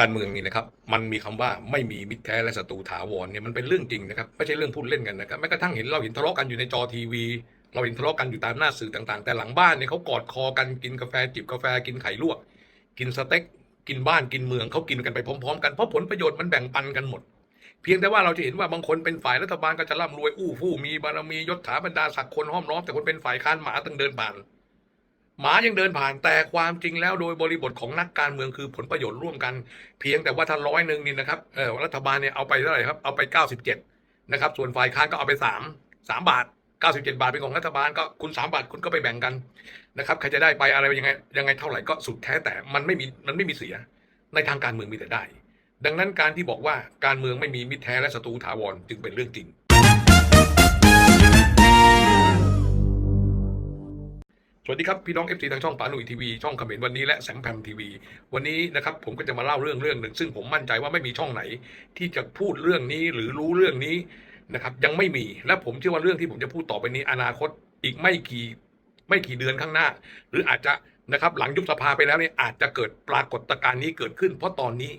การเมืองนี่นะครับ มันมีคำว่าไม่มีมิตรแท้และศัตรูถาวรเนี่ยมันเป็นเรื่องจริงนะครับไม่ใช่เรื่องพูดเล่นกันนะครับแม้กระทั่งเห็นเราเห็นทะเลาะกันอยู่ในจอทีวี เราเห็นทะเลาะกันอยู่ตามหน้าสื่อต่างๆ แต่หลังบ้านเนี่ยเขากอดคอกันกินกาแฟจิบกาแฟกินไข่ลวก กินสเต็กกินบ้านกินเมืองเขากินกันไปพร้อมๆ กันเพราะผลประโยชน์มันแบ่งปันกันหมด เพียงแต่ว่าเราจะเห็นว่าบางคนเป็นฝ่ายรัฐบาลก็จะร่ำรวยอู้ฟู่มีบารมียศถาบรรดาศักดิ์คนห้อมล้อมแต่คนเป็นฝ่ายค้านหมาต้องเดินผ่าน หมายังเดินผ่านแต่ความจริงแล้วโดยบริบทของนักการเมืองคือผลประโยชน์ร่วมกัน เพียงแต่ว่าถ้าร้อยหนึ่งนี่นะครับเออรัฐบาลเนี่ยเอาไปเท่าไหร่ครับเอาไปเก้าสิบเจ็ดนะครับส่วนฝ่ายค้านก็เอาไปสามสามบาทเก้าสิบเจ็ดบาทเป็นของรัฐบาลก็คุณสามบาทคุณก็ไปแบ่งกันนะครับใครจะได้ไปอะไรยังไงยังไงเท่าไหร่ก็สุดแท้แต่มันไม่มีมันไม่มีเสียในทางการเมืองมีแต่ได้ ดังนั้นการที่บอกว่าการเมืองไม่มีมิตรแท้และศัตรูถาวรจึงเป็นเรื่องจริง วัสดีครับ พี่น้อง FC ทางช่องปาหนุ่ยทีวีช่องคอมเมนต์วันนี้และแสงแพมทีวี วันนี้นะครับผมก็จะมาเล่าเรื่องเรื่องหนึ่ง ซึ่งผมมั่นใจว่าไม่มีช่องไหน ที่จะพูดเรื่องนี้หรือรู้เรื่องนี้นะครับยังไม่มีและผมเชื่อว่าเรื่องที่ผมจะพูดต่อไปนี้อนาคตอีกไม่กี่ไม่กี่เดือนข้างหน้า หรืออาจจะนะครับหลังยุบสภาไปแล้วเนี่ยอาจจะเกิดปรากฏการณ์นี้เกิดขึ้น เพราะตอนนี้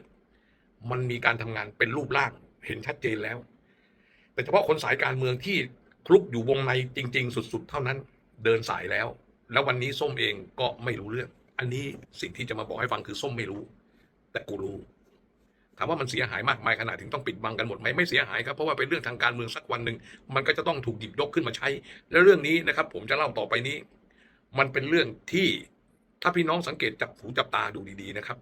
มันมีการทำงานเป็นรูปร่างเห็นชัดเจนแล้ว แต่เฉพาะคนสายการเมืองที่คลุกอยู่วงในจริง ๆ สุด ๆ เท่านั้น เดินสายแล้ว แล้ววันนี้ส้มเองก็ไม่รู้เรื่อง อันนี้สิ่งที่จะมาบอกให้ฟังคือส้มไม่รู้ แต่กูรู้ ถามว่ามันเสียหายมากมายขนาดถึงต้องปิดบังกันหมดไหมไม่เสียหายครับ เพราะว่าเป็นเรื่องทางการเมืองสักวันหนึ่งมันก็จะต้องถูกหยิบยกขึ้นมาใช้ แล้วเรื่องนี้นะครับ ผมจะเล่าต่อไปนี้ มันเป็นเรื่องที่ถ้าพี่น้องสังเกตจับหูจับตาดูดีๆนะครับ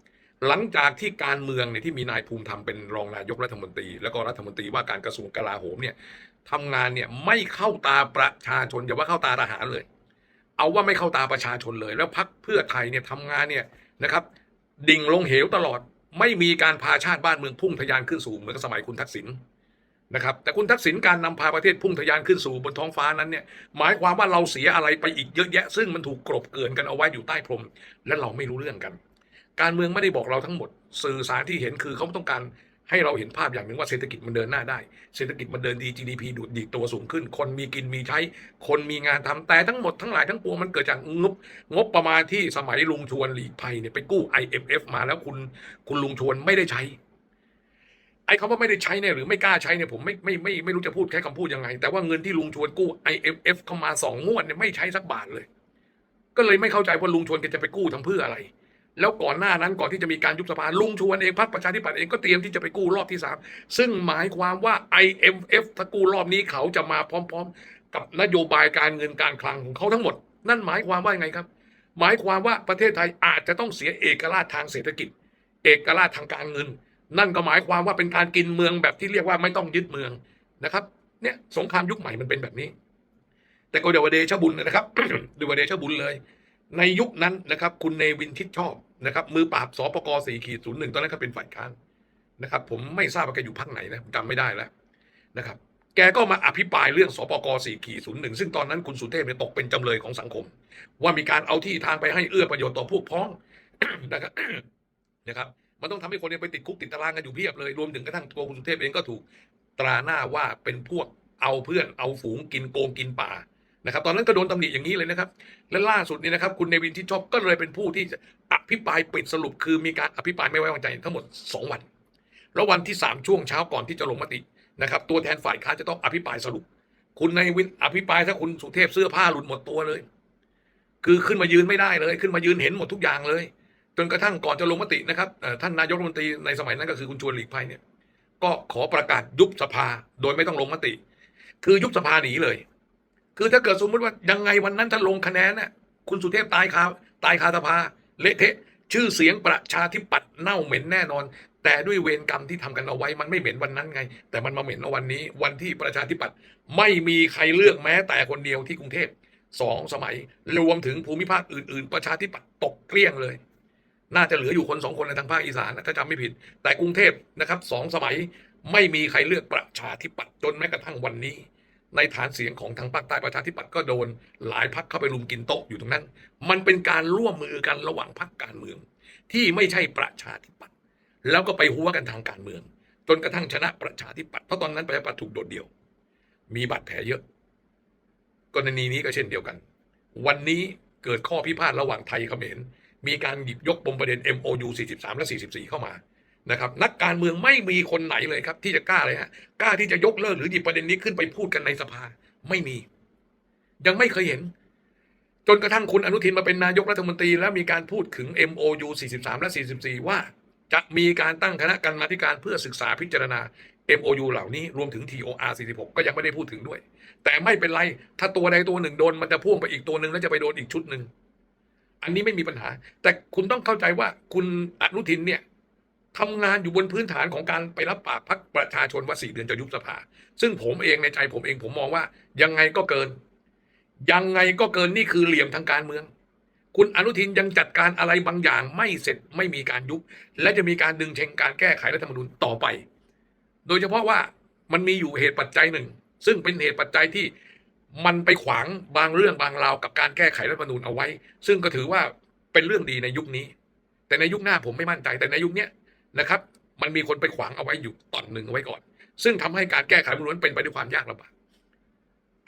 หลังจากที่การเมืองเนี่ยที่มีนายภูมิธรรมเป็นรองนายกรัฐมนตรี แล้วก็รัฐมนตรีว่าการกระทรวงกลาโหมเนี่ยทำงานเนี่ยไม่เข้าตาประชาชนอย่าว่าเข้าตาทหารเลย เอาว่าไม่เข้าตาประชาชนเลย แล้วพักเพื่อไทยเนี่ยทำงานเนี่ยนะครับ ดิ่งลงเหวตลอด ไม่มีการพาชาติบ้านเมืองพุ่งทะยานขึ้นสู่เหมือนกับสมัยคุณทักษิณนะครับ แต่คุณทักษิณการนำพาประเทศพุ่งทะยานขึ้นสู่บนท้องฟ้านั้นเนี่ย หมายความว่าเราเสียอะไรไปอีกเยอะแยะ ซึ่งมันถูกกลบเกลื่อนกันเอาไว้อยู่ใต้พรม และเราไม่รู้เรื่องกัน การเมืองไม่ได้บอกเราทั้งหมด สื่อสารที่เห็นคือเขาต้องการ ให้เราเห็นภาพอย่างหนึ่งว่าเศรษฐกิจมันเดินหน้าได้ เศรษฐกิจมันเดินดี GDP ดูดดีตัวสูงขึ้น คนมีกินมีใช้ คนมีงานทำแต่ทั้งหมดทั้งหลายทั้งปวงมันเกิดจากงบงบประมาณที่สมัยลุงชวนหลีกภัยเนี่ยไปกู้ IMF มาแล้วคุณคุณลุงชวนไม่ได้ใช้ ไอ้คำว่าไม่ได้ใช้เนี่ยหรือไม่กล้าใช้เนี่ยผมไม่ไม่ไม่ไม่รู้จะพูดแค่คำพูดยังไง แต่ว่าเงินที่ลุงชวนกู้ IMF เข้ามาสองงวดเนี่ยไม่ใช้สักบาทเลย ก็เลยไม่เข้าใจว่าลุงชวนแกจะไปกู้ทำเพื่ออะไร แล้วก่อนหน้านั้นก่อนที่จะมีการยุบสภาลุงชวนเองพรรคประชาธิปัตย์เองก็เตรียมที่จะไปกู้รอบที่สามซึ่งหมายความว่า IMF ถ้ากู้รอบนี้เขาจะมาพร้อม ๆ กับนโยบายการเงินการคลังของเขาทั้งหมด นั่นหมายความว่าไงครับ หมายความว่าประเทศไทยอาจจะต้องเสียเอกราชทางเศรษฐกิจ เอกราชทางการเงิน นั่นก็หมายความว่าเป็นการกินเมืองแบบที่เรียกว่าไม่ต้องยึดเมืองนะครับเนี่ยสงครามยุคใหม่มันเป็นแบบนี้ แต่ก็เดี๋ยวเดชบุญนะครับเดี๋ยวเดชบุญเลย ในยุคนั้นนะครับ คุณเนวินทิดชอบ นะครับมือปราบสปกสี่ขีดศูนย์หนึ่งตอนนั้นเขาเป็นฝ่ายค้านนะครับ ผมไม่ทราบว่าแกอยู่พรรคไหนนะจำไม่ได้แล้วนะครับ แกก็มาอภิปรายเรื่องสปกสี่ขีดศูนย์หนึ่งซึ่งตอนนั้นคุณสุเทพเนี่ยตกเป็นจำเลยของสังคม ว่ามีการเอาที่ทางไปให้เอื้อประโยชน์ต่อพวกพ้องนะครับนะครับมันต้องทำให้คนเนี่ยไปติดคุกติดตารางกันอยู่เพียบเลย รวมถึงกระทั่งตัวคุณสุเทพเองก็ถูกตราหน้าว่าเป็นพวกเอาเพื่อนเอาฝูงกินโกงกินป่า นะครับ ตอนนั้นก็โดนตำหนิอย่างนี้เลยนะครับ และล่าสุดนี่นะครับ คุณเนวินที่ชอบก็เลยเป็นผู้ที่อภิปรายปิดสรุปคือมีการอภิปรายไม่ไว้วางใจทั้งหมด 2 วัน แล้ววันที่ 3 ช่วงเช้าก่อนที่จะลงมตินะครับตัวแทนฝ่ายค้านจะต้องอภิปรายสรุป คุณในวินอภิปรายถ้าคุณสุเทพเสื้อผ้าหลุดหมดตัวเลย คือขึ้นมายืนไม่ได้เลย ขึ้นมายืนเห็นหมดทุกอย่างเลย จนกระทั่งก่อนจะลงมตินะครับท่านนายกรัฐมนตรีในสมัยนั้นก็คือคุณชวนหลีกภัยเนี่ยก็ขอประกาศยุบสภาโดยไม่ต้องลงมติ คือยุบสภาหนีเลย คือถ้าเกิดสมมติว่ายังไงวันนั้นถ้าลงคะแนนน่ะคุณสุเทพตายคาตายคาสภาเละเทะชื่อเสียงประชาธิปัตย์เน่าเหม็นแน่นอน แต่ด้วยเวรกรรมที่ทำกันเอาไว้มันไม่เหม็นวันนั้นไง แต่มันมาเหม็นเอาวันนี้ วันที่ประชาธิปัตย์ไม่มีใครเลือกแม้แต่คนเดียวที่กรุงเทพสองสมัย รวมถึงภูมิภาคอื่น ๆ ประชาธิปัตย์ตกเกลี้ยงเลย น่าจะเหลืออยู่คนสองคนในทางภาคอีสานถ้าจำไม่ผิด แต่กรุงเทพนะครับสองสมัยไม่มีใครเลือกประชาธิปัตย์จนแม้กระทั่งวันนี้ ในฐานเสียงของทางภาคใต้ประชาธิปัตย์ก็โดน หลายพักเข้าไปรุมกินโต๊ะอยู่ตรงนั้น มันเป็นการร่วมมือกันระหว่างพรรคการเมือง ที่ไม่ใช่ประชาธิปัตย์แล้วก็ไปหัวกันทางการเมือง จนกระทั่งชนะประชาธิปัตย์เพราะตอนนั้นประชาธิปัตย์ถูกโดดเดี่ยว มีบาดแผลเยอะ กรณีนี้ก็เช่นเดียวกัน วันนี้เกิดข้อพิพาทระหว่างไทยเขมรมีการหยิบยกปมประเด็น MOU 43 และ 44 เข้ามา นะครับนักการเมืองไม่มีคนไหนเลยครับ ที่จะกล้าเลยฮะกล้าที่จะยกเลิกหรือหยิบประเด็นนี้ขึ้นไปพูดกันในสภาไม่มี ยังไม่เคยเห็น จนกระทั่งคุณอนุทินมาเป็นนายกรัฐมนตรี แล้วมีการพูดถึง MOU 43 และ 44 ว่า จะมีการตั้งคณะกรรมาธิการเพื่อศึกษาพิจารณา MOU เหล่านี้รวมถึง TOR 46 ก็ยังไม่ได้พูดถึงด้วย แต่ไม่เป็นไร ถ้าตัวใดตัวหนึ่งโดนมันจะพ่วงไปอีกตัวหนึ่งแล้วจะไปโดนอีกชุดหนึ่งอันนี้ไม่มีปัญหา แต่คุณต้องเข้าใจว่าคุณอนุทินเนี่ย ทำงานอยู่บนพื้นฐานของการไปรับปากพักประชาชนว่าสี่เดือนจะยุบสภา ซึ่งผมเองในใจผมเองผมมองว่ายังไงก็เกิน ยังไงก็เกินนี่คือเหลี่ยมทางการเมือง คุณอนุทินยังจัดการอะไรบางอย่างไม่เสร็จไม่มีการยุบและจะมีการดึงเชงการแก้ไขรัฐธรรมนูญต่อไป โดยเฉพาะว่ามันมีอยู่เหตุปัจจัยหนึ่ง ซึ่งเป็นเหตุปัจจัยที่มันไปขวางบางเรื่องบางราวกับการแก้ไขรัฐธรรมนูญเอาไว้ ซึ่งก็ถือว่าเป็นเรื่องดีในยุคนี้ แต่ในยุคหน้าผมไม่มั่นใจแต่ในยุคเนี้ย นะครับ มันมีคนไปขวางเอาไว้อยู่ตอนหนึ่งเอาไว้ก่อน ซึ่งทำให้การแก้ไขรัฐธรรมนูญเป็นไปด้วยความยากลำบาก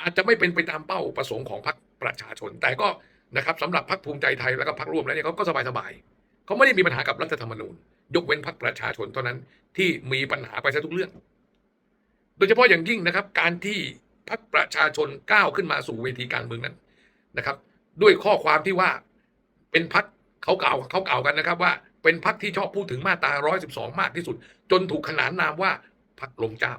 อาจจะไม่เป็นไปตามเป้าประสงค์ของพรรคประชาชน แต่ก็นะครับสำหรับพรรคภูมิใจไทยแล้วก็พรรคร่วมแล้วเนี่ยเขาก็สบายสบายๆเขาไม่ได้มีปัญหากับรัฐธรรมนูญ ยกเว้นพรรคประชาชนเท่านั้นที่มีปัญหาไปซะทุกเรื่อง โดยเฉพาะอย่างยิ่งนะครับ การที่พรรคประชาชนก้าวขึ้นมาสู่เวทีการเมืองนั้นนะครับ ด้วยข้อความที่ว่าเป็นพรรคเขากล่าวเขากล่าวกันนะครับว่า เป็นพรรคที่ชอบพูดถึงมาตรา112มากที่สุด จนถูกขนานนามว่าพรรคลมเจ้า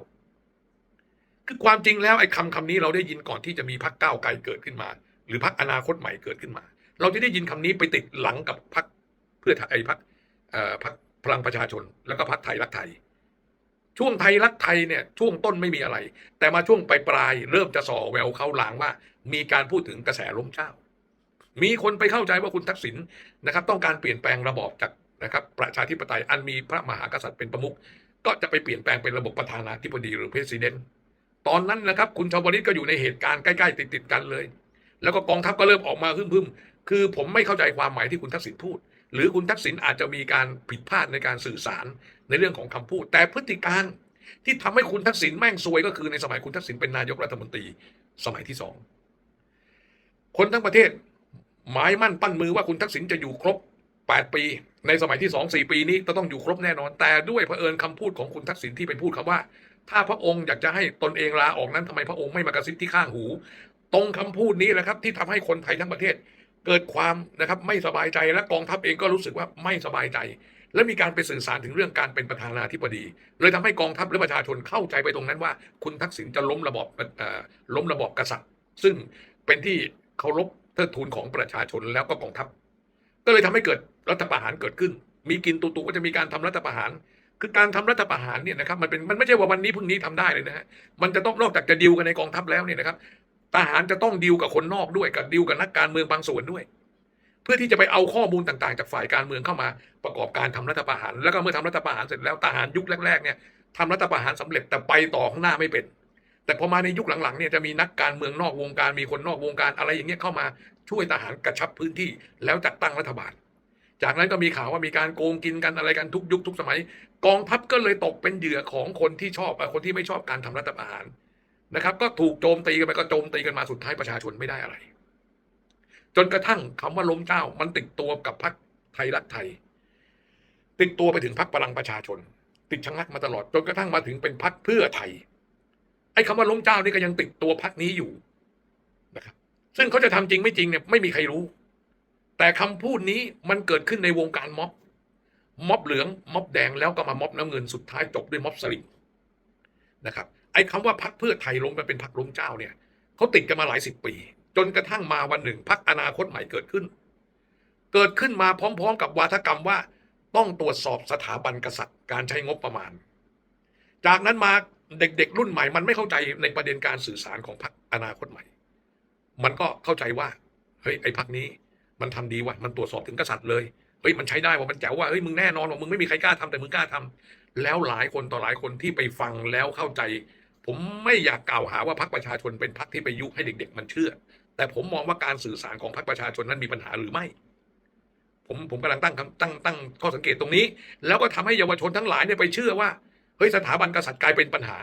คือความจริงแล้วไอ้คำคำนี้เราได้ยินก่อนที่จะมีพรรคก้าวไกลเกิดขึ้นมา หรือพรรคอนาคตใหม่เกิดขึ้นมา เราจะได้ยินคำนี้ไปติดหลังกับพรรคเพื่อไทยพรรคเอ่อพรรคพลังประชาชน แล้วก็พรรคไทยรักไทย ช่วงไทยรักไทยเนี่ยช่วงต้นไม่มีอะไร แต่มาช่วงปลายปลายเริ่มจะส่อแววเข้าหลางว่า มีการพูดถึงกระแสล้มเจ้ามีคนไปเข้าใจว่าคุณทักษิณนะครับ ต้องการเปลี่ยนแปลงระบอบจาก นะครับประชาธิปไตยอันมีพระมหากษัตริย์เป็นประมุขก็จะไปเปลี่ยนแปลงเป็นระบบประธานาธิบดีหรือเพรสิดเนตอนนั้นนะครับคุณชาวลิตก็อยู่ในเหตุการณ์ใกล้ๆติดๆกันเลย แล้วก็กองทัพก็เริ่มออกมาพึ่มๆคือผมไม่เข้าใจความหมายที่คุณทักษิณพูด หรือคุณทักษิณอาจจะมีการผิดพลาดในการสื่อสารในเรื่องของคำพูด แต่พฤติการที่ทำให้คุณทักษิณแม่งซวยก็คือในสมัยคุณทักษิณเป็นนายกรัฐมนตรีสมัยที่สองคนทั้งประเทศหมายมั่นปั้นมือว่าคุณทักษิณจะอยู่ครบ 8 ปี ในสมัยที่สองสี่ปีนี้จะต้องอยู่ครบแน่นอน แต่ด้วยเผอิญคำพูดของคุณทักษิณที่ไปพูดคำว่า ถ้าพระองค์อยากจะให้ตนเองลาออกนั้นทำไมพระองค์ไม่มากระซิบที่ข้างหู ตรงคำพูดนี้แหละครับที่ทำให้คนไทยทั้งประเทศ เกิดความนะครับไม่สบายใจและกองทัพเองก็รู้สึกว่าไม่สบายใจ และมีการไปสื่อสารถึงเรื่องการเป็นประธานาธิบดีเลยทำให้กองทัพและประชาชนเข้าใจไปตรงนั้นว่า คุณทักษิณจะล้มระบอบล้มระบอบกษัตริย์ ซึ่งเป็นที่เคารพเทิดทูนของประชาชนแล้วก็กองทัพ ก็เลยทำให้เกิด รัฐประหารเกิดขึ้น มีกินตุตุก็จะมีการทำรัฐประหาร คือการทำรัฐประหารเนี่ยนะครับมันเป็นมันไม่ใช่ว่าวันนี้พรุ่งนี้ทำได้เลยนะฮะมันจะต้องนอกจากจะดิวกันในกองทัพแล้วเนี่ยนะครับทหารจะต้องดิวกับคนนอกด้วยกับดิวกับนักการเมืองบางส่วนด้วย เพื่อที่จะไปเอาข้อมูลต่างๆ จากฝ่ายการเมืองเข้ามาประกอบการทำรัฐประหาร แล้วก็เมื่อทำรัฐประหารเสร็จแล้วทหารยุคแรกๆเนี่ยทำรัฐประหารสำเร็จแต่ไปต่อข้างหน้าไม่เป็น แต่พอมาในยุคหลังๆเนี่ยจะมีนักการเมืองนอกวงการมีคนนอกวงการอะไรอย่างเงี้ยเข้ามาช่วยทหารกระชับพื้นที่แล้วจัดตั้งรัฐบาล จากนั้นก็มีข่าวว่ามีการโกงกินกันอะไรกันทุกยุคทุกสมัย กองทัพก็เลยตกเป็นเหยื่อของคนที่ชอบคนที่ไม่ชอบการทำรัฐประหารนะครับ ก็ถูกโจมตีกันไปก็โจมตีกันมาสุดท้ายประชาชนไม่ได้อะไร จนกระทั่งคำว่าล้มเจ้ามันติดตัวกับพรรคไทยรักไทย ติดตัวไปถึงพรรคพลังประชาชน ติดชะงักมาตลอดจนกระทั่งมาถึงเป็นพรรคเพื่อไทยไอ้คำว่าล้มเจ้านี่ก็ยังติดตัวพรรคนี้อยู่นะครับ ซึ่งเขาจะทำจริงไม่จริงเนี่ยไม่มีใครรู้ แต่คำพูดนี้มันเกิดขึ้นในวงการม็อบ ม็อบเหลือง ม็อบแดงแล้วก็มาม็อบน้ำเงินสุดท้ายจบด้วยม็อบสลิมนะครับ ไอ้คำว่าพักเพื่อไทยล้มมันเป็นพักล้มเจ้าเนี่ยเขาติดกันมาหลายสิบปี จนกระทั่งมาวันหนึ่งพักอนาคตใหม่เกิดขึ้น เกิดขึ้นมาพร้อม ๆ กับวาทกรรมว่าต้องตรวจสอบสถาบันกษัตริย์การใช้งบประมาณ จากนั้นมาเด็กๆ รุ่นใหม่ มันไม่เข้าใจในประเด็นการสื่อสารของพรรคอนาคตใหม่ มันก็เข้าใจว่าเฮ้ยไอ้พรรคนี้ มันทำดีว่ะมันตรวจสอบถึงกษัตริย์เลยเฮ้ยมันใช้ได้ว่ามันแจ๋วว่าเฮ้ยมึงแน่นอนว่ามึงไม่มีใครกล้าทำแต่มึงกล้าทำแล้วหลายคนต่อหลายคนที่ไปฟังแล้วเข้าใจ ผมไม่อยากกล่าวหาว่าพรรคประชาชนเป็นพรรคที่ไปยุให้เด็ก ๆ มันเชื่อ แต่ผมมองว่าการสื่อสารของพรรคประชาชนนั้นมีปัญหาหรือไม่ ผมผมกำลังตั้งคำตั้งตั้งข้อสังเกตตรงนี้ แล้วก็ทำให้เยาวชนทั้งหลายเนี่ยไปเชื่อว่าเฮ้ยสถาบันกษัตริย์กลายเป็นปัญหา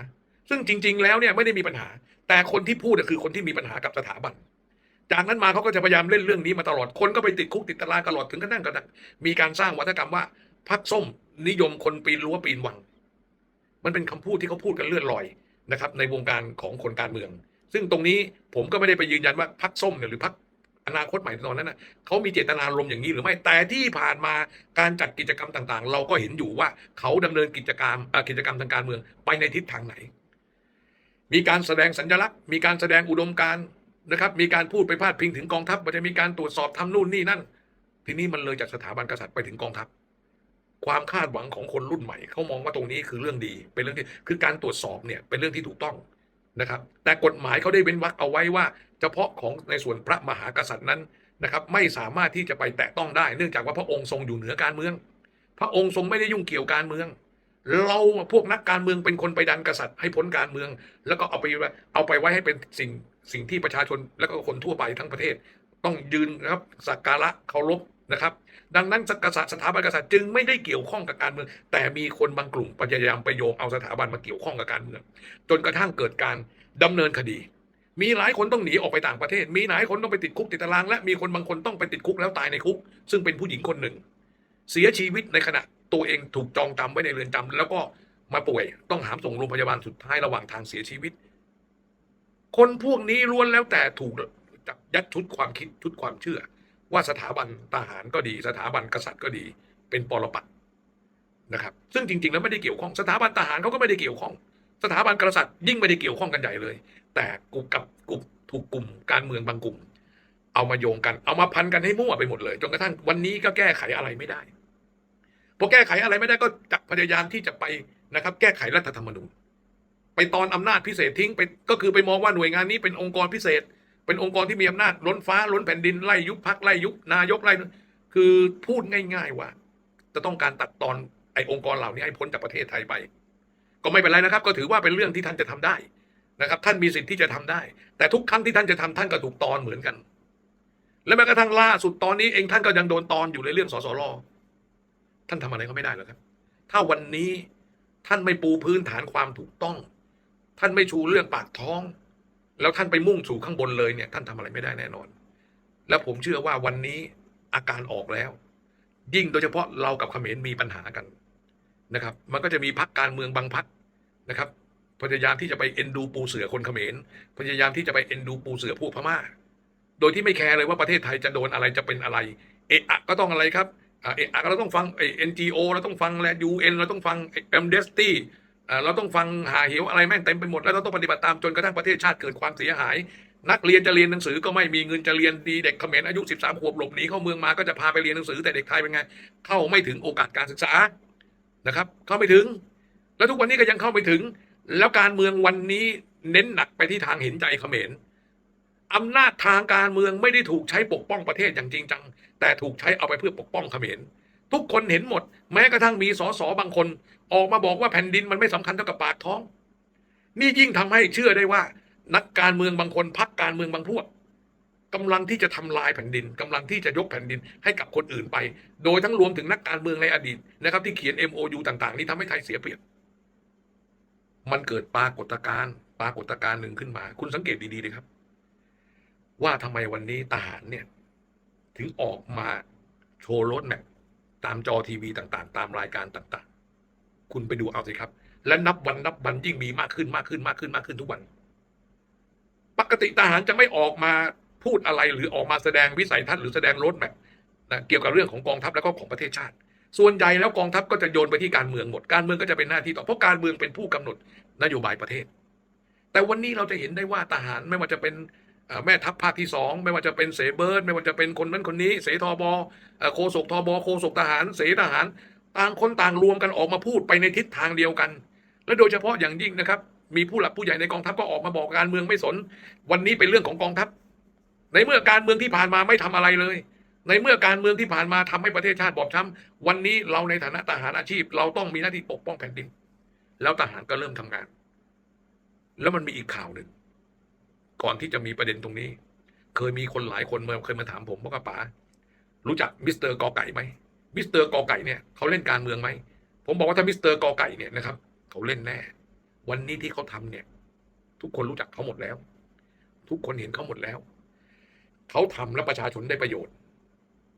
ซึ่งจริง ๆ แล้วเนี่ยไม่ได้มีปัญหา แต่คนที่พูดคือคนที่มีปัญหากับสถาบัน จากนั้นมาเขาก็จะพยายามเล่นเรื่องนี้มาตลอด คนก็ไปติดคุกติดตารางตลอดถึงกระทั่งกระทั่งมีการสร้างวัฒกรรมว่าพักส้มนิยมคนปีนรั้วปีนวัง มันเป็นคำพูดที่เขาพูดกันเลื่อนลอยนะครับในวงการของคนการเมือง ซึ่งตรงนี้ผมก็ไม่ได้ไปยืนยันว่าพักส้มเนี่ยหรือพักอนาคตใหม่ตอนนั้นนะเขามีเจตนารมอย่างนี้หรือไม่แต่ที่ผ่านมาการจัดกิจกรรมต่างๆ เราก็เห็นอยู่ว่าเขาดำเนินกิจกรรมกิจกรรมทางการเมืองไปในทิศทางไหน มีการแสดงสัญลักษณ์ มีการแสดงอุดมการณ์ นะครับมีการพูดไปพาดพิงถึงกองทัพมันจะมีการตรวจสอบทำนู่นนี่นั่น ทีนี้มันเลยจากสถาบันกษัตริย์ไปถึงกองทัพ ความคาดหวังของคนรุ่นใหม่เขามองว่าตรงนี้คือเรื่องดี เป็นเรื่องที่คือการตรวจสอบเนี่ยเป็นเรื่องที่ถูกต้องนะครับ แต่กฎหมายเขาได้เว้นวรรคเอาไว้ว่า เฉพาะของในส่วนพระมหากษัตริย์นั้นนะครับ ไม่สามารถที่จะไปแตะต้องได้ เนื่องจากว่าพระองค์ทรงอยู่เหนือการเมือง พระองค์ทรงไม่ได้ยุ่งเกี่ยวการเมือง เราพวกนักการเมืองเป็นคนไปดันกษัตริย์ให้พ้นการเมือง แล้วก็เอาไปเอาไปไว้ให้เป็นสิ่งสิ่งที่ประชาชนและก็คนทั่วไปทั้งประเทศ ต้องยืนนะครับสักการะเคารพนะครับ ดังนั้นกษัตริย์สถาบันกษัตริย์จึงไม่ได้เกี่ยวข้องกับการเมือง แต่มีคนบางกลุ่มพยายามไปโยงเอาสถาบันมาเกี่ยวข้องกับการเมือง จนกระทั่งเกิดการดำเนินคดี มีหลายคนต้องหนีออกไปต่างประเทศ มีหลายคนต้องไปติดคุกติดตาราง และมีคนบางคนต้องไปติดคุกแล้วตายในคุก ซึ่งเป็นผู้หญิงคนหนึ่ง เสียชีวิตในขณะ ตัวเองถูกจองจำไว้ในเรือนจำแล้วก็มาป่วยต้องหามส่งโรงพยาบาลสุดท้ายระหว่างทางเสียชีวิต คนพวกนี้ล้วนแล้วแต่ถูกจับยัดชุดความคิดชุดความเชื่อ ว่าสถาบันทหารก็ดี สถาบันกษัตริย์ก็ดี เป็นปรปักษ์นะครับ ซึ่งจริงๆแล้วไม่ได้เกี่ยวข้องสถาบันทหารเขาก็ไม่ได้เกี่ยวข้อง สถาบันกษัตริย์ยิ่งไม่ได้เกี่ยวข้องกันใหญ่เลย แต่กลุ่มกับกลุ่มถูกกลุ่มการเมืองบางกลุ่ม เอามาโยงกันเอามาพันกันให้มั่วไปหมดเลยจนกระทั่งวันนี้ก็แก้ไขอะไรไม่ได้ พอแก้ไขอะไรไม่ได้ก็จะพยายามที่จะไปนะครับ แก้ไขรัฐธรรมนูญ ไปตอนอำนาจพิเศษทิ้งไปก็คือไปมองว่าหน่วยงานนี้เป็นองค์กรพิเศษ เป็นองค์กรที่มีอำนาจล้นฟ้าล้นแผ่นดินไล่ยุบพักไล่ยุบนายกไล่คือพูดง่าย ๆว่า จะต้องการตัดตอนไอ้องค์กรเหล่านี้ให้พ้นจากประเทศไทยไป ก็ไม่เป็นไรนะครับ ก็ถือว่าเป็นเรื่องที่ท่านจะทำได้นะครับ ท่านมีสิทธิ์ที่จะทำได้ แต่ทุกครั้งที่ท่านจะทำท่านก็ถูกตอนเหมือนกัน และแม้กระทั่งล่าสุดตอนนี้เองท่านก็ยังโดนตอนอยู่ในเรื่องสสร ท่านทำอะไรก็ไม่ได้แล้วครับ ถ้าวันนี้ท่านไม่ปูพื้นฐานความถูกต้อง ท่านไม่ชูเรื่องปากท้อง แล้วท่านไปมุ่งสู่ข้างบนเลยเนี่ย ท่านทำอะไรไม่ได้แน่นอน แล้วผมเชื่อว่าวันนี้อาการออกแล้ว ยิ่งโดยเฉพาะเรากับเขมรมีปัญหากันนะครับ มันก็จะมีพักการเมืองบางพักนะครับ พยายามที่จะไปเอ็นดูปูเสือคนเขมร พยายามที่จะไปเอ็นดูปูเสือพวกพม่า โดยที่ไม่แคร์เลยว่าประเทศไทยจะโดนอะไรจะเป็นอะไร เอะอะก็ต้องอะไรครับ เอเราต้องฟังไอเอ็นจีโอเราต้องฟังแลยูเอ็นเราต้องฟังเอ็มเดสตี้เราต้องฟังหาเหวอะไรแม่งเต็มไปหมดแล้วเราต้องปฏิบัติตามจนกระทั่งประเทศชาติเกิดความเสียหาย นักเรียนจะเรียนหนังสือก็ไม่มีเงินจะเรียนดีเด็กเขมรอายุ13ขวบหลบหนีเข้าเมืองมาก็จะพาไปเรียนหนังสือแต่เด็กไทยเป็นไง เข้าไม่ถึงโอกาสการศึกษานะครับ เข้าไม่ถึง แล้วทุกวันนี้ก็ยังเข้าไม่ถึง แล้วการเมืองวันนี้เน้นหนักไปที่ทางเห็นใจเขมร อำนาจทางการเมืองไม่ได้ถูกใช้ปกป้องประเทศอย่างจริงจัง แต่ถูกใช้เอาไปเพื่อปกป้องเขมรทุกคนเห็นหมด แม้กระทั่งมีสสบางคน ออกมาบอกว่าแผ่นดินมันไม่สำคัญเท่ากับปากท้อง นี่ยิ่งทำให้เชื่อได้ว่า นักการเมืองบางคนพักการเมืองบางพวกกำลังที่จะทำลายแผ่นดินกำลังที่จะยกแผ่นดินให้กับคนอื่นไป โดยทั้งรวมถึงนักการเมืองในอดีตนะครับที่เขียน MOU ต่าง ๆ นี่ทำให้ไทยเสียเปรียบมันเกิดปรากฏการณ์ปรากฏการณ์หนึ่งขึ้นมา คุณสังเกตดีๆเลยครับ ว่าทำไมวันนี้ทหารเนี่ย ถึงออกมาโชว์รถแมพตามจอทีวีต่างๆ ตามรายการต่าง ๆ คุณไปดูเอาสิครับ และนับวันนับวันยิ่งมีมากขึ้นมากขึ้นมากขึ้นมากขึ้นทุกวัน ปกติทหารจะไม่ออกมาพูดอะไรหรือออกมาแสดงวิสัยทัศน์หรือแสดงรถแมพนะเกี่ยวกับเรื่องของกองทัพแล้วก็ของประเทศชาติ ส่วนใหญ่แล้วกองทัพก็จะโยนไปที่การเมืองหมด การเมืองก็จะเป็นหน้าที่ต่อ เพราะการเมืองเป็นผู้กำหนดนโยบายประเทศ แต่วันนี้เราจะเห็นได้ว่าทหารไม่ว่าจะเป็น แม่ทัพภาคที่สองไม่ว่าจะเป็นเสเบิร์ดไม่ว่าจะเป็นคนนั้นคนนี้ เสทบเอ่อโคศกทบโคศกทหาร เสทหาร ต่างคนต่างรวมกันออกมาพูดไปในทิศทางเดียวกัน และโดยเฉพาะอย่างยิ่งนะครับ มีผู้หลักผู้ใหญ่ในกองทัพก็ออกมาบอกการเมืองไม่สน วันนี้เป็นเรื่องของกองทัพ ในเมื่อการเมืองที่ผ่านมาไม่ทำอะไรเลย ในเมื่อการเมืองที่ผ่านมาทำให้ประเทศชาติบอบช้ำวันนี้เราในฐานะทหารอาชีพ เราต้องมีหน้าที่ปกป้องแผ่นดิน แล้วทหารก็เริ่มทำงาน แล้วมันมีอีกข่าวหนึ่ง ก่อนที่จะมีประเด็นตรงนี้ เคยมีคนหลายคนมาเคยมาถามผมว่าป๋ารู้จักมิสเตอร์กอไก่ไหมมิสเตอร์กอไก่เนี่ยเขาเล่นการเมืองไหมผมบอกว่าถ้ามิสเตอร์กอไก่เนี่ยนะครับเขาเล่นแน่ วันนี้ที่เขาทำเนี่ย ทุกคนรู้จักเขาหมดแล้ว ทุกคนเห็นเขาหมดแล้ว เขาทำแล้วประชาชนได้ประโยชน์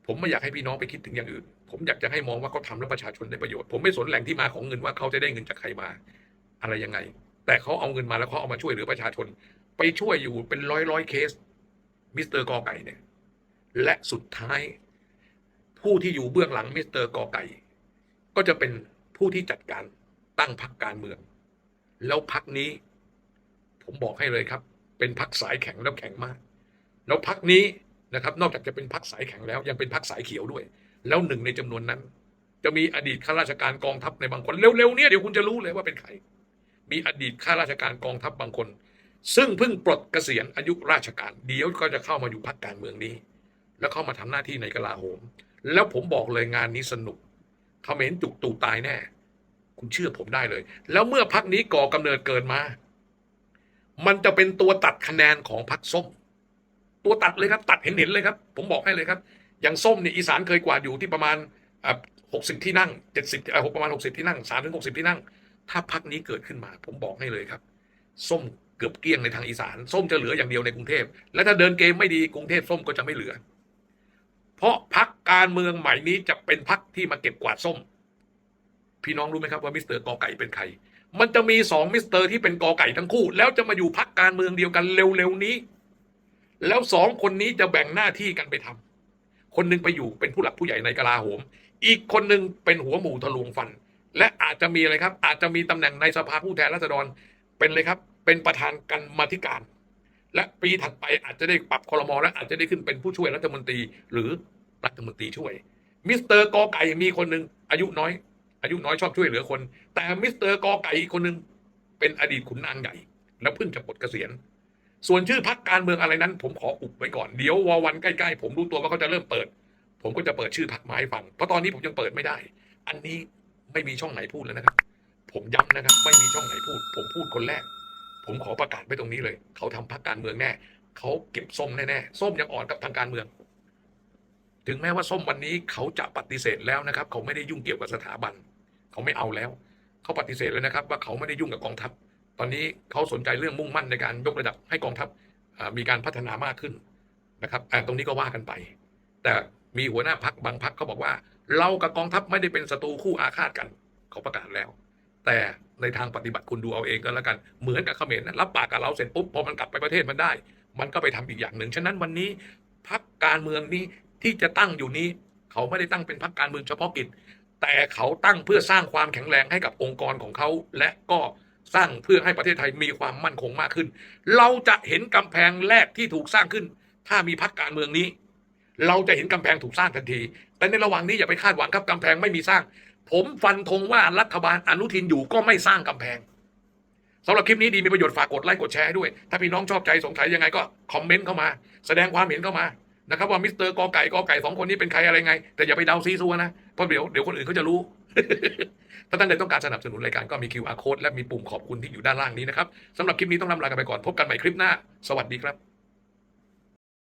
ผมไม่อยากให้พี่น้องไปคิดถึงอย่างอื่น ผมอยากจะให้มองว่าเขาทำแล้วประชาชนได้ประโยชน์ ผมไม่สนแหล่งที่มาของเงินว่าเขาจะได้เงินจากใครมา อะไรยังไง แต่เขาเอาเงินมาแล้วเขาเอามาช่วยเหลือประชาชน ไปช่วยอยู่เป็นร้อยร้อยเคสมิสเตอร์กอไก่เนี่ยและสุดท้าย ผู้ที่อยู่เบื้องหลังมิสเตอร์กอไก่ ก็จะเป็นผู้ที่จัดการตั้งพรรคการเมือง แล้วพรรคนี้ ผมบอกให้เลยครับ เป็นพรรคสายแข็งแล้วแข็งมาก แล้วพรรคนี้นะครับนอกจากจะเป็นพรรคสายแข็งแล้วยังเป็นพรรคสายเขียวด้วย แล้วหนึ่งในจำนวนนั้น จะมีอดีตข้าราชการกองทัพในบางคนเร็วๆเนี้เดี๋ยวคุณจะรู้เลยว่าเป็นใคร มีอดีตข้าราชการกองทัพบางคน ซึ่งเพิ่งปลดเกษียณอายุราชการ เดี๋ยวก็จะเข้ามาอยู่พรรคการเมืองนี้ แล้วเข้ามาทำหน้าที่ในกลาโหม แล้วผมบอกเลยงานนี้สนุกเขมรจุกตูตายแน่ คุณเชื่อผมได้เลย แล้วเมื่อพักนี้ก่อกำเนิดเกิดมา มันจะเป็นตัวตัดคะแนนของพักส้ม ตัวตัดเลยครับ ตัดเห็นเห็นๆเลยครับ ผมบอกให้เลยครับ อย่างส้มเนี่ยอีสานเคยกว่าอยู่ที่ประมาณหกสิบที่นั่งเจ็ดสิบประมาณหกสิบที่นั่งสามถึงหกสิบที่นั่ง ถ้าพักนี้เกิดขึ้นมา ผมบอกให้เลยครับ ส้ม กือบเกลี้ยงในทางอีสานส้มจะเหลืออย่างเดียวในกรุงเทพและถ้าเดินเกมไม่ดีกรุงเทพส้มก็จะไม่เหลือ เพราะพักการเมืองใหม่นี้จะเป็นพักที่มาเก็บกวาดส้ม พี่น้องรู้ไหมครับว่ามิสเตอร์กอไก่เป็นใคร มันจะมีสองมิสเตอร์ที่เป็นกอไก่ทั้งคู่ แล้วจะมาอยู่พักการเมืองเดียวกันเร็วๆนี้ แล้วสองคนนี้จะแบ่งหน้าที่กันไปทำคนหนึงไปอยู่เป็นผู้หลักผู้ใหญ่ในกลาโหม อีกคนหนึ่งเป็นหัวหมูทะลวงฟัน และอาจจะมีอะไรครับ อาจจะมีตำแหน่งในสภาผู้แทนราษฎรเป็นเลยครับ เป็นประธานกรรมาธิการ และปีถัดไปอาจจะได้ปรับคอรมอและอาจจะได้ขึ้นเป็นผู้ช่วยรัฐมนตรี หรือรัฐมนตรีช่วย มิสเตอร์กอไก่มีคนหนึ่งอายุน้อย อายุน้อยชอบช่วยเหลือคน แต่มิสเตอร์กอไก่อีกคนหนึ่งเป็นอดีตขุนนางใหญ่ แล้วเพิ่งจะปลดเกษียณส่วนชื่อพักการเมืองอะไรนั้น ผมขออุบไว้ก่อน เดี๋ยววอวันใกล้ๆผมรู้ตัวว่าเขาจะเริ่มเปิด ผมก็จะเปิดชื่อพักมาให้ฟัง เพราะตอนนี้ผมยังเปิดไม่ได้ อันนี้ไม่มีช่องไหนพูดแล้วนะครับ ผมย้ำนะครับ ไม่มีช่องไหนพูด ผมพูดคนแรก ผมขอประกาศไว้ตรงนี้เลย เขาทำพักการเมืองแน่เขาเก็บส้มแน่ๆส้มยังอ่อนกับทางการเมือง ถึงแม้ว่าส้มวันนี้เขาจะปฏิเสธแล้วนะครับ เขาไม่ได้ยุ่งเกี่ยวกับสถาบัน เขาไม่เอาแล้ว เขาปฏิเสธเลยนะครับ ว่าเขาไม่ได้ยุ่งกับกองทัพ ตอนนี้เขาสนใจเรื่องมุ่งมั่นในการยกระดับให้กองทัพมีการพัฒนามากขึ้นนะครับตรงนี้ก็ว่ากันไป แต่มีหัวหน้าพักบางพักเขาบอกว่า เรากับกองทัพไม่ได้เป็นศัตรูคู่อาฆาตกัน เขาประกาศแล้ว แต่ในทางปฏิบัติคุณดูเอาเองก็แล้วกัน เหมือนกับเขมรนะรับปากกับเราเสร็จปุ๊บพอมันกลับไปประเทศมันได้ มันก็ไปทำอีกอย่างหนึ่ง ฉะนั้นวันนี้พักการเมืองนี้ที่จะตั้งอยู่นี้ เขาไม่ได้ตั้งเป็นพักการเมืองเฉพาะกิจ แต่เขาตั้งเพื่อสร้างความแข็งแรงให้กับองค์กรของเขา และก็สร้างเพื่อให้ประเทศไทยมีความมั่นคงมากขึ้น เราจะเห็นกำแพงแรกที่ถูกสร้างขึ้น ถ้ามีพักการเมืองนี้ เราจะเห็นกำแพงถูกสร้างทันที แต่ในระหว่างนี้อย่าไปคาดหวังครับกำแพงไม่มีสร้าง ผมฟันธงว่ารัฐบาลอนุทินอยู่ก็ไม่สร้างกำแพงสำหรับคลิปนี้ดีมีประโยชน์ฝากกดไลค์กดแชร์ให้ด้วย ถ้าพี่น้องชอบใจสงสัยยังไงก็คอมเมนต์เข้ามา แสดงความเห็นเข้ามานะครับว่ามิสเตอร์กอไก่กอไก่สองคนนี้เป็นใครอะไรไง แต่อย่าไปเดาซีซัวนะเพราะเดี๋ยวเดี๋ยวคนอื่นเขาจะรู้ ถ้าท่านใดต้องการสนับสนุนรายการก็มี QR code และมีปุ่มขอบคุณที่อยู่ด้านล่างนี้นะครับสำหรับคลิปนี้ต้องลำลากันไปก่อนพบกันใหม่คลิปหน้า สวัสดีครับ